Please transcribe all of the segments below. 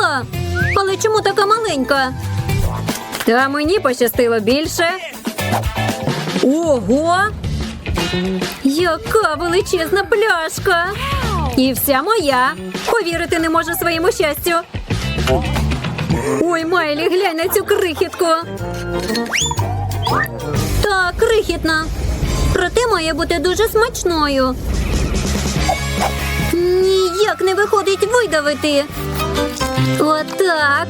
з'їла. Але чому така маленька? А мені пощастило більше. Ого! Яка величезна пляшка! І вся моя. Повірити не можу своєму щастю. Ой, Майлі, глянь на цю крихітку. Так, крихітна. Проте має бути дуже смачною. Ніяк не виходить видавити. Отак.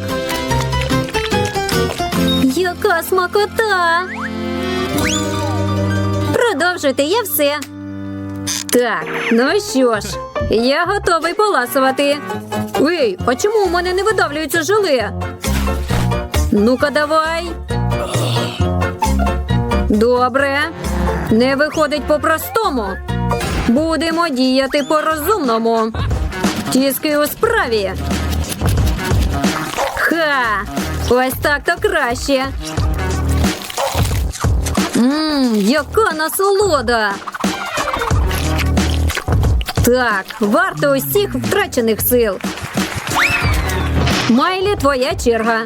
Яка смакота. Продовжуйте, я все. Так, ну що ж, я готовий поласувати. Ей, а чому у мене не видавлюється желе? Ну-ка, давай. Добре. Не виходить по-простому. Будемо діяти по-розумному. Тіски у справі. Ось так то краще. Мм, яка насолода. Так, варто усіх втрачених сил. Майлі, твоя черга.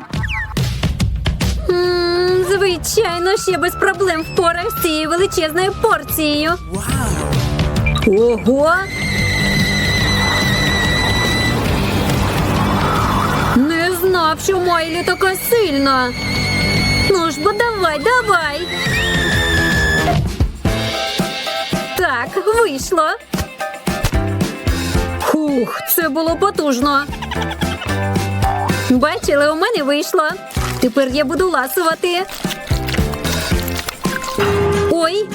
М, Звичайно, ще без проблем впораюсь з цією величезною порцією. Ого! Знав, що Майлі така сильна. Ну ж бо давай, давай. Так, вийшло. Хух, це було потужно. Бачили, у мене вийшло. Тепер я буду ласувати. Ой,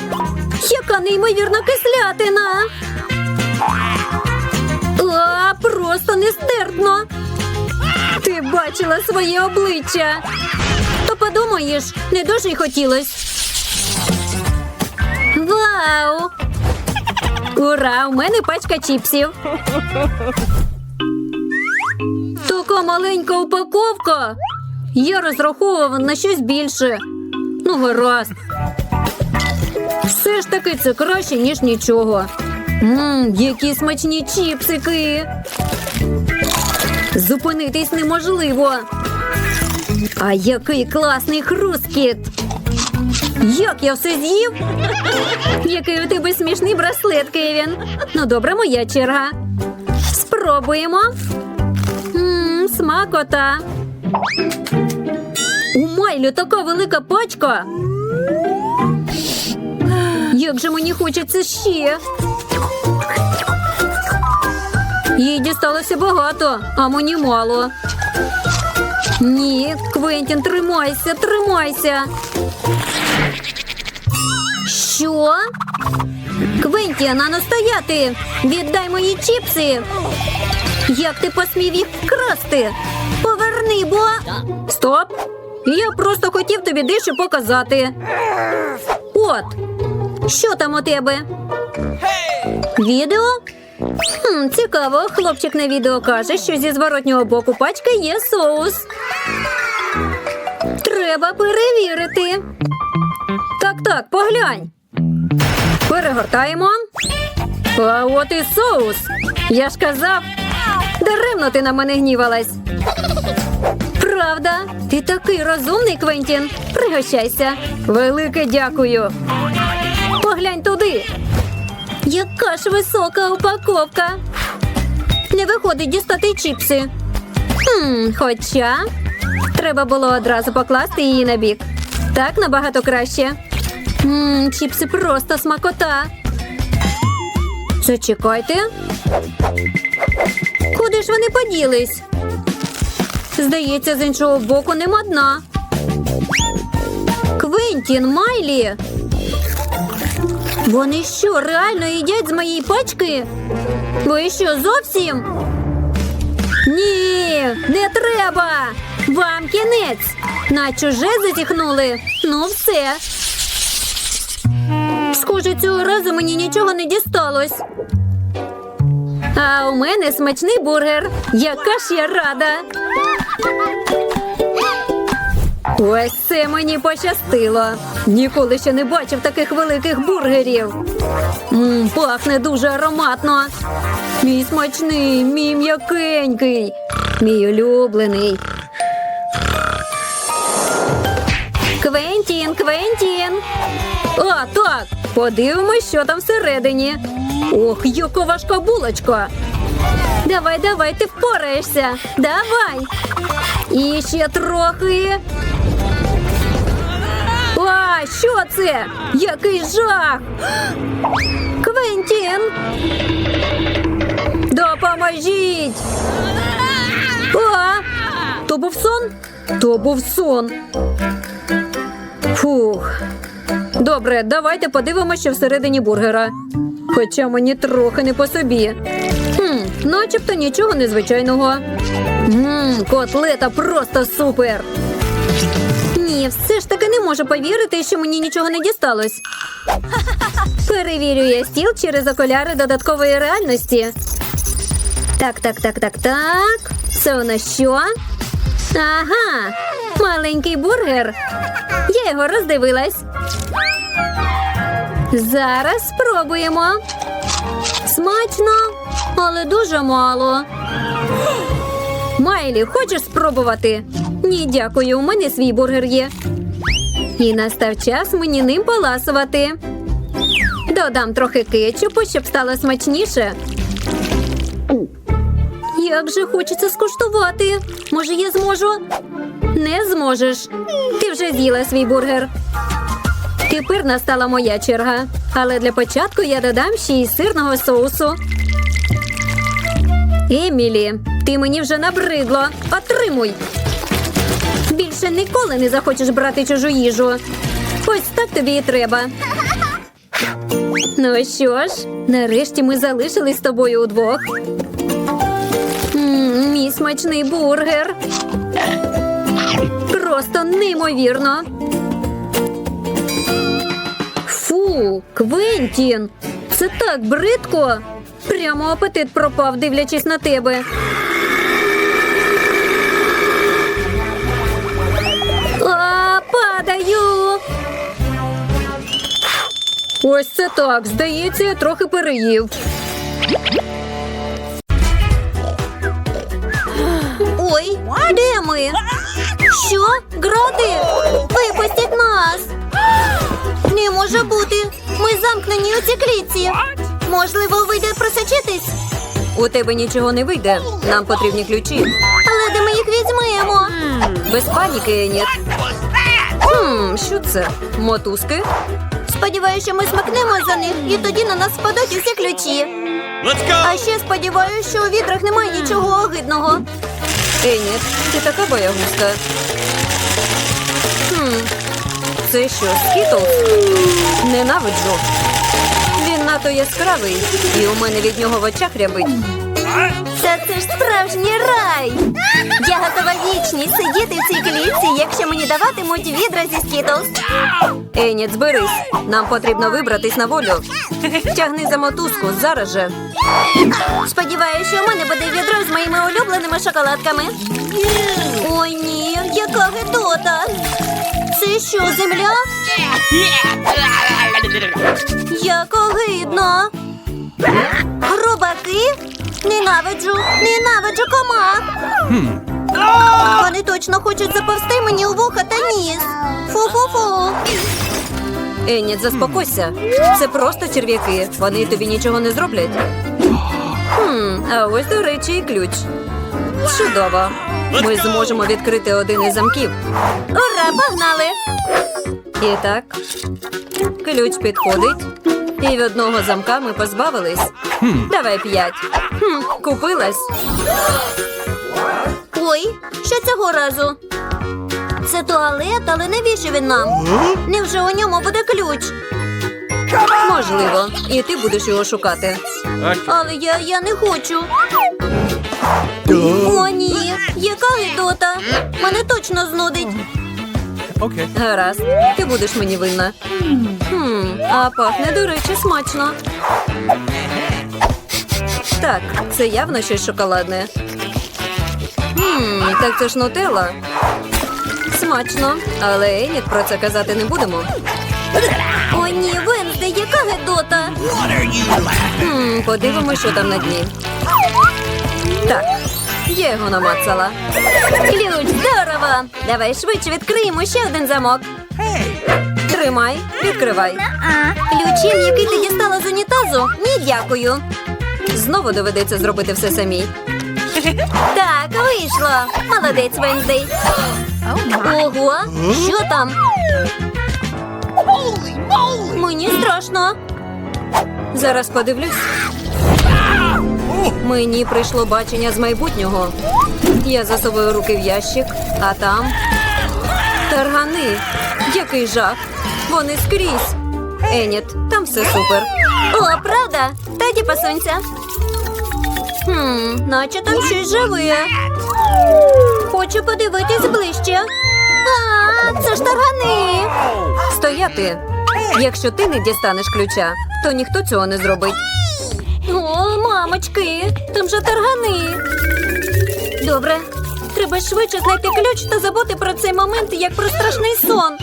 яка неймовірна кислятина. А, просто нестерпно. Бачила своє обличчя. То подумаєш, не дуже й хотілось. Вау! Ура! У мене пачка чіпсів. Така маленька упаковка. Я розраховував на щось більше. Ну, гаразд. Все ж таки це краще, ніж нічого. Мм, які смачні чіпсики. Зупинитись неможливо. А який класний хрускіт. Як я все з'їв? Який у тебе смішний браслет, Кевін. Ну, добре, моя черга. Спробуємо. Мм, смакота. У Майлі така велика пачка. Як же мені хочеться ще. Їй дісталося багато, а мені мало. Ні, Квентін, тримайся, тримайся. Що? Квентін, а ну стояти! Віддай мої чіпси! Як ти посмів їх вкрасти? Поверни, бо. Стоп! Я просто хотів тобі дещо показати. От, що там у тебе? Відео? Хм, Цікаво, хлопчик на відео каже, що зі зворотнього боку пачки є соус. Треба перевірити. Так, так, поглянь. Перегортаємо. А от і соус. Я ж казав, даремно ти на мене гнівалась. Правда, ти такий розумний, Квентін. Пригощайся. Велике дякую. Поглянь туди. Яка ж висока упаковка. Не виходить дістати чіпси. Хм, Хоча треба було одразу покласти її на бік. Так набагато краще. Мм, Чіпси просто смакота. Зачекайте. Куди ж вони поділись? Здається, з іншого боку нема дна. Квентін, Майлі. Вони що, реально їдять з моєї пачки? Ви що, зовсім? Ні, не треба. Вам кінець. На чуже затіхнули. Ну, все. Схоже, цього разу мені нічого не дісталось. А у мене смачний бургер. Яка ж я рада. Ось це мені пощастило. Ніколи ще не бачив таких великих бургерів. Мм, пахне дуже ароматно. Мій смачний, мій м'якенький, мій улюблений. Квентін, Квентін. А, так. Подивимось, що там всередині. Ох, яка важка булочка. Давай, давай, ти впораєшся. Давай. І ще трохи. Що це? Який жах! Квентін! Допоможіть! А, то був сон? То був сон. Фух. Добре, давайте подивимося, всередині бургера. Хоча мені трохи не по собі. Хм, начебто нічого незвичайного. Ммм, котлета просто супер. Все ж таки не можу повірити, що мені нічого не дісталось. Перевірю я стіл через окуляри додаткової реальності. Так, так, так, так, так. Це у нас що? Ага, маленький бургер. Я його роздивилась. Зараз спробуємо. Смачно, але дуже мало. Майлі, хочеш спробувати? Ні, дякую, у мене свій бургер є. І настав час мені ним поласувати. Додам трохи кетчупу, щоб стало смачніше. Як же хочеться скуштувати. Може, я зможу? Не зможеш. Ти вже з'їла свій бургер. Тепер настала моя черга. Але для початку я додам ще й сирного соусу. Емілі, ти мені вже набридло. Отримуй. Більше ніколи не захочеш брати чужу їжу. Ось так тобі і треба. Ну що ж, нарешті ми залишились з тобою удвох. Мій смачний бургер. Просто неймовірно. Фу, Квентін, це так бридко. Прямо апетит пропав, дивлячись на тебе. Падаю. Ось це так. Здається, я трохи переїв. Ой, де ми? Що? Гради? Випустіть нас! Не може бути. Ми замкнені у цій клітці. Можливо, вийде просочитись? У тебе нічого не вийде. Нам потрібні ключі. Але де ми їх візьмемо? Без паніки, Еніт. Хм, що це? Мотузки? Сподіваюся, що ми смакнемо за них, і тоді на нас спадуть усі ключі. Let's go! А ще сподіваюся, що у відрах немає нічого огидного. Еніт, ти така боягузка. Хм, це що, скітлс? Ненавиджу. Він надто яскравий, і у мене від нього в очах рябить. Та це ж справжній рай! Я готова вічність сидіти в цій клітці, якщо мені даватимуть відра зі скітлс. Еніт, зберись. Нам потрібно вибратись на волю. Тягни за мотузку зараз же. Сподіваюся, що у мене буде відро з моїми улюбленими шоколадками. Ой, ні, яка гидота. Це що, земля? Як огидно. Грубаки? Ненавиджу, ненавиджу комах. Вони точно хочуть заповзти мені у вуха та ніс. Фу-фу-фу. Еніт, заспокойся. Це просто черв'яки. Вони тобі нічого не зроблять. Хм, а ось, до речі, і ключ. Чудово. Ми зможемо відкрити один із замків. Ура, погнали! І так, ключ підходить. І від одного замка ми позбавились. Давай п'ять. Хм, купилась. Ой, що цього разу? Це туалет, але навіщо він нам? Невже у ньому буде ключ? Можливо, і ти будеш його шукати. Але я, я не хочу. О, ні, яка гидота. Мене точно знудить. Гаразд, ти будеш мені винна. Хм, а пахне, до речі, смачно. Так, це явно щось шоколадне. Хм, так це ж нутелла. Смачно, але Еніт про це казати не будемо. О, ні, Венздей, яка гедота. Хм, подивимось, що там на дні. Так, я його намацала. Ключ, здорово! Давай швидше відкриємо ще один замок. Тримай, відкривай. Ключем, який ти дістала з унітазу? Ні, дякую. Знову доведеться зробити все самій. Так, вийшло. Молодець, Венздей. Ого, що там? Мені страшно. Зараз подивлюсь. Мені прийшло бачення з майбутнього. Я засовую руки в ящик, а там таргани. Який жах. Вони скрізь. Еніт, там все супер. О, правда? Тоді посунься. Хм, наче там щось живе. Хочу подивитись ближче. А, це ж таргани. Стояти. Якщо ти не дістанеш ключа, то ніхто цього не зробить. О, мамочки, там же таргани. Добре, треба швидше знайти ключ та забути про цей момент як про страшний сон.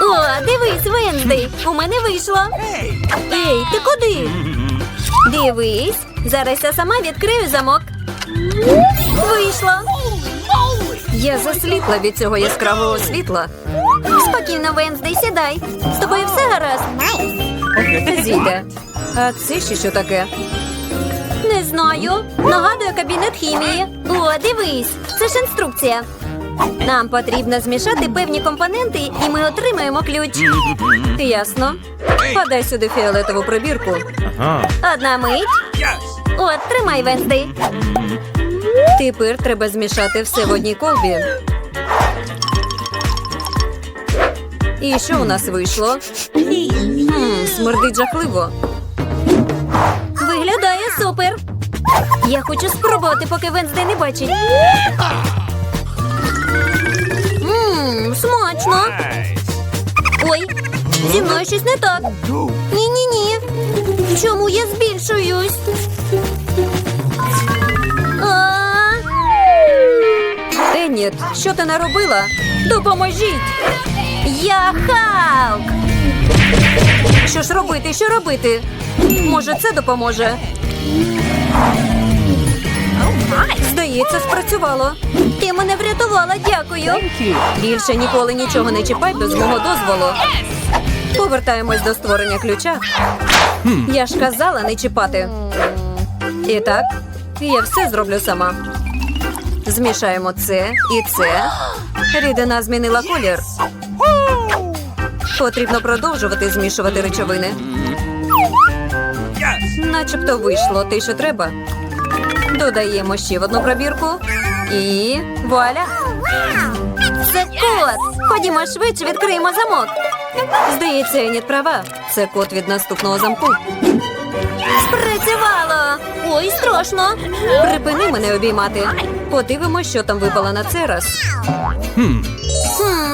О, дивись, Венздей, у мене вийшло. Ей, ти куди? Дивись, зараз я сама відкрию замок. Вийшло. Я засліпла від цього яскравого світла. Спокійно, Венздей, сідай. З тобою все гаразд. Зійде. А це ще що таке? Не знаю. Нагадує кабінет хімії. О, дивись, це ж інструкція. Нам потрібно змішати певні компоненти, і ми отримаємо ключ. Ясно. Подай сюди фіолетову пробірку. Одна мить. От, тримай, Венздей. Тепер треба змішати все в одній колбі. І що у нас вийшло? Хм, смердить жахливо. Виглядає супер. Я хочу спробувати, поки Венздей не бачить. Смачно. Ой, зі мною щось не так. Ні-ні-ні. Чому я збільшуюсь? Еніт, що ти наробила? Допоможіть! Я Халк! Що ж робити? Що робити? Може, це допоможе? Здається, спрацювало. Ти мене врятувала, дякую. Більше ніколи нічого не чіпай без мого дозволу. Повертаємось до створення ключа. Я ж казала не чіпати. І так, я все зроблю сама. Змішаємо це і це. Рідина змінила колір. Потрібно продовжувати змішувати речовини. Начебто вийшло те, що треба. Додаємо ще в одну пробірку. І вуаля! Це код! Ходімо швидше, відкриємо замок. Здається, Еніт права. Це код від наступного замку. Спрацювало! Ой, страшно! Припини мене обіймати. Подивимось, що там випало на цей раз. Хм,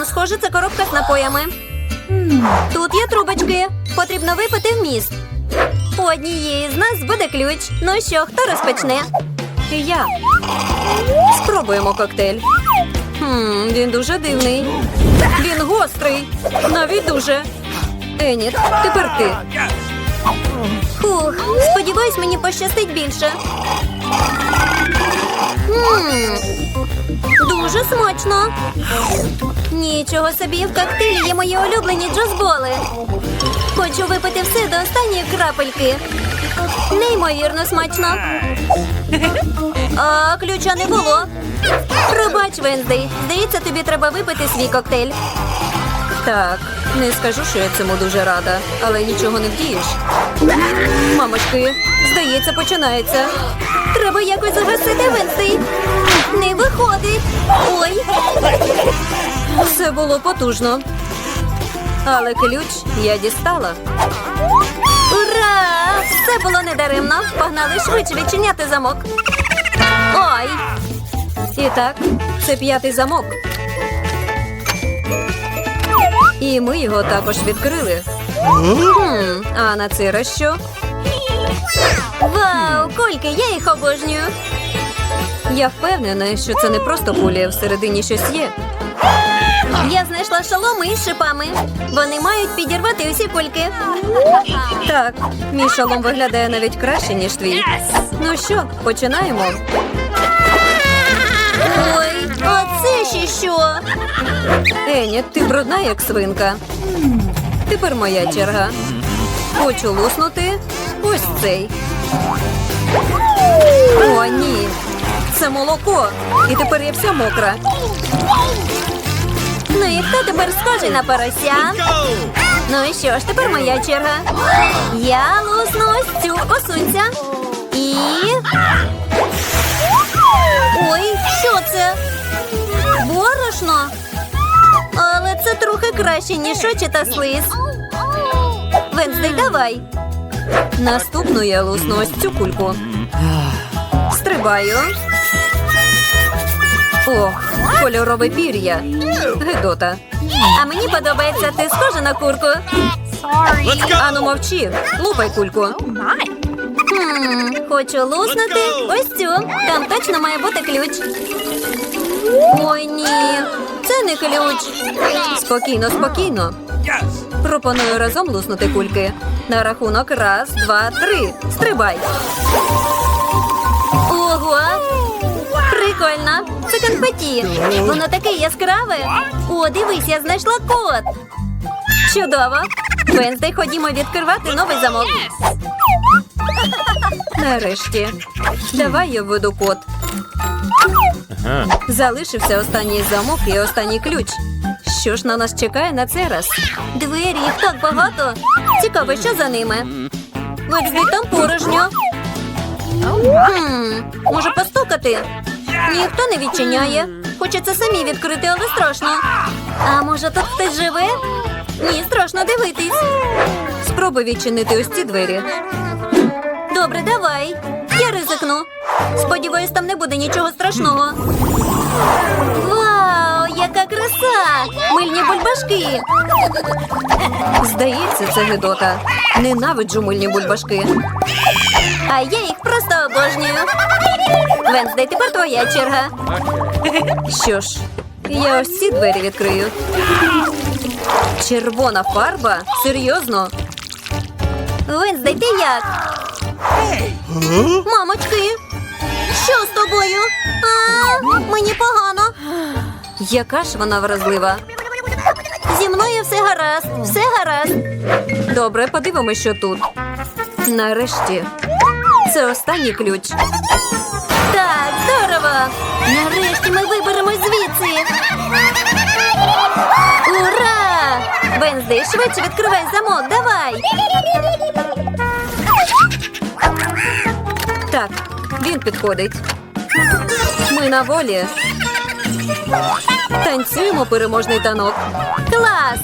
схоже, це коробка з напоями. Тут є трубочки. Потрібно випити вміст. У однієї з нас буде ключ. Ну що, хто розпочне? Я. Спробуємо коктейль. Хм, він дуже дивний. Він гострий. Навіть дуже. Еніт, тепер ти. Фух, сподіваюсь, мені пощастить більше. Ммм, дуже смачно. Нічого собі, в коктейлі є мої улюблені джозболи. Хочу випити все до останньої крапельки. Неймовірно смачно. А ключа не було. Пробач, Венздей. Здається, тобі треба випити свій коктейль. Так, не скажу, що я цьому дуже рада, але нічого не вдієш. Мамочки, здається, починається. Треба якось загасити Венстей. Не виходить. Ой. Все було потужно. Але ключ я дістала. Ура! Все було недаремно. Погнали швидше відчиняти замок. Ой. І так, це п'ятий замок. І ми його також відкрили. А на це що? Вау, кольки, я їх обожнюю. Я впевнена, що це не просто кулі, всередині щось є. Я знайшла шоломи із шипами. Вони мають підірвати усі кульки. Так, мій шолом виглядає навіть краще, ніж твій. Ну що, починаємо. Ой, а це ще що? Еня, ти брудна, як свинка. Тепер моя черга. Хочу луснути ось цей. О, ні. Це молоко. І тепер я вся мокра. Ну і хто тепер схожий на порося? Ну і що ж, тепер моя черга. Я лусну ось цю осунця. І. Ой, що це? Борошно. Але це трохи краще, ніж очі та слиз. Венздей, давай. Наступну я лусну ось цю кульку. Стрибаю. Ох, кольорове пір'я. Гидота. А мені подобається, ти схожа на курку. Ану мовчи, лупай кульку. Хм, хочу луснути ось цю. Там точно має бути ключ. Ой, ні, це не ключ. Спокійно, спокійно. Пропоную разом луснути кульки. На рахунок раз, два, три. Стрибай. Ого! Прикольно! Конфеті. Воно таке яскраве. О, дивись, я знайшла код. Чудово. Венздей, ходімо відкривати новий замок. Нарешті. Давай я введу код. Залишився останній замок і останній ключ. Що ж на нас чекає на цей раз? Двері їх так багато. Цікаво, що за ними. Венздей, там порожньо. Хм, може постукати? Ніхто не відчиняє. Хочеться самі відкрити, але страшно. А може тут хтось живе? Ні, страшно дивитись. Спробуй відчинити ось ці двері. Добре, давай. Я ризикну. Сподіваюсь, там не буде нічого страшного. Вау, яка краса! Мильні бульбашки. Здається, це Гедота. Ненавиджу мильні бульбашки. А я їх просто обожнюю. Венздей, тепер твоя черга. Що ж, я ось ці двері відкрию. Червона фарба? Серйозно? Венздей, ти як? Мамочки, що з тобою? А, мені погано. Яка ж вона вразлива? Зі мною все гаразд, все гаразд. Добре, подивимось, що тут. Нарешті. Це останній ключ. Нарешті ми виберемось звідси. Ура! Венздей, швидше відкривай замок, давай. Так, він підходить. Ми на волі. Танцюємо переможний танок. Клас!